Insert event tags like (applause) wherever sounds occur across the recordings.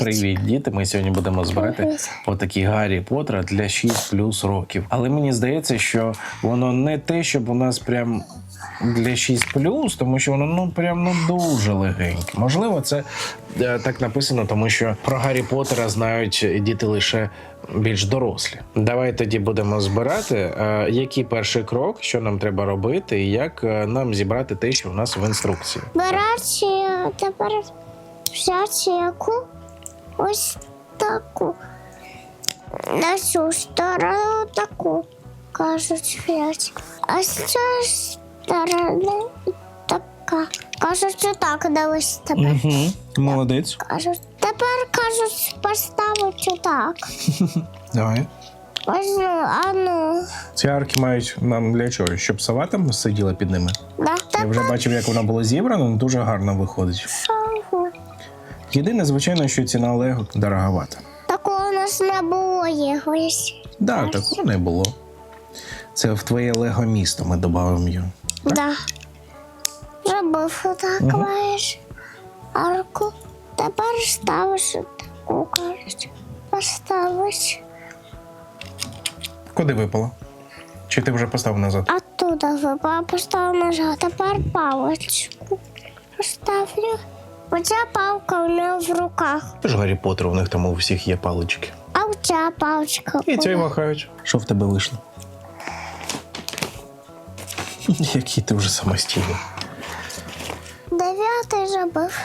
Привіт, діти! Ми сьогодні будемо збирати отакі Гаррі Поттера для 6 плюс років. Але мені здається, що воно не те, щоб у нас прям для 6 плюс, тому що воно ну прям ну дуже легеньке. Можливо, це е, так написано, тому що про Гаррі Поттера знають діти лише більш дорослі. Давай тоді будемо збирати. Е, який перший крок, що нам треба робити, і як е, нам зібрати те, що в нас в інструкції. Беручи тепер взяти яку ось таку. На цю сторону таку, кажуть взяти. А з цієї сторони така. Кажуть, так, дивись тепер. Угу. Молодець. Кажуть, тепер кажуть, поставити так. (laughs) Давай. Ось, ну, а ну. Ці арки мають нам для чого? Щоб сова там сиділа під ними. Да, Я вже бачив, як вона була зібрана, дуже гарно виходить. шагу. Єдине, звичайно, що ціна Лего дороговата. Такого у нас не було якось. Да, такого не було. Це в твоє Лего місто ми додамо його. Да. Зробив отак маєш арку. Тепер ставиш таку, кажуть. Поставиш. Куди випало? Чи ти вже поставив назад? А туди випав, поставив нажав. Тепер паличку поставлю. Оця палка у нього в руках. Ти ж Гаррі Поттер, у них там у всіх є палички. А оця паличка. І цей махають. Що в тебе вийшло? (laughs) Який ти вже самостійний. Дев'ятий зробив.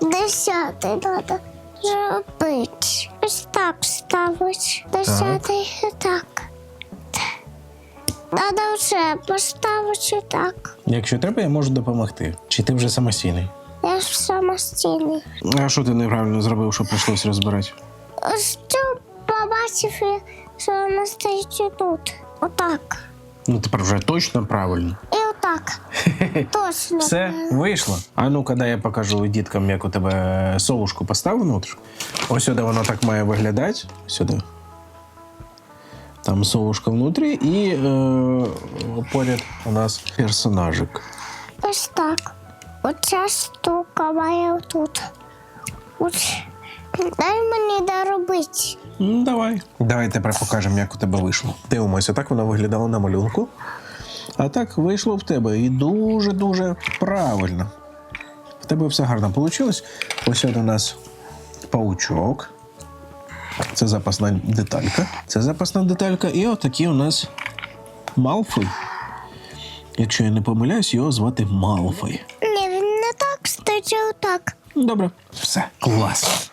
Десятий треба зробити. Ось так ставить. Десятий так. Треба вже поставити так. Якщо треба, я можу допомогти. Чи ти вже самостійний? Я ж самостійний. А що ти неправильно зробив, що прийшлося розбирати? Цю побачив, що вона стоїть тут. Отак. Ну тепер вже точно правильно. І отак. Точно. Все вийшло. А ну-ка, дай я покажу діткам, як у тебе совушку постав внутрі. Ось сюди воно так має виглядати. Сюди. Там совушка внутрі, і е, поряд у нас персонажик. Ось так. Оця штука має тут. Ось. Дай мені доробити. Ну, давай. Давай тепер покажемо, як у тебе вийшло. Дивимося, так воно виглядало на малюнку. А так вийшло в тебе і дуже-дуже правильно. В тебе все гарно вийшло. Ось от у нас паучок. Це запасна деталька. Це запасна деталька. І отакий у нас Малфой. Якщо я не помиляюсь, його звати Малфой. Так отак. Добре, все, клас.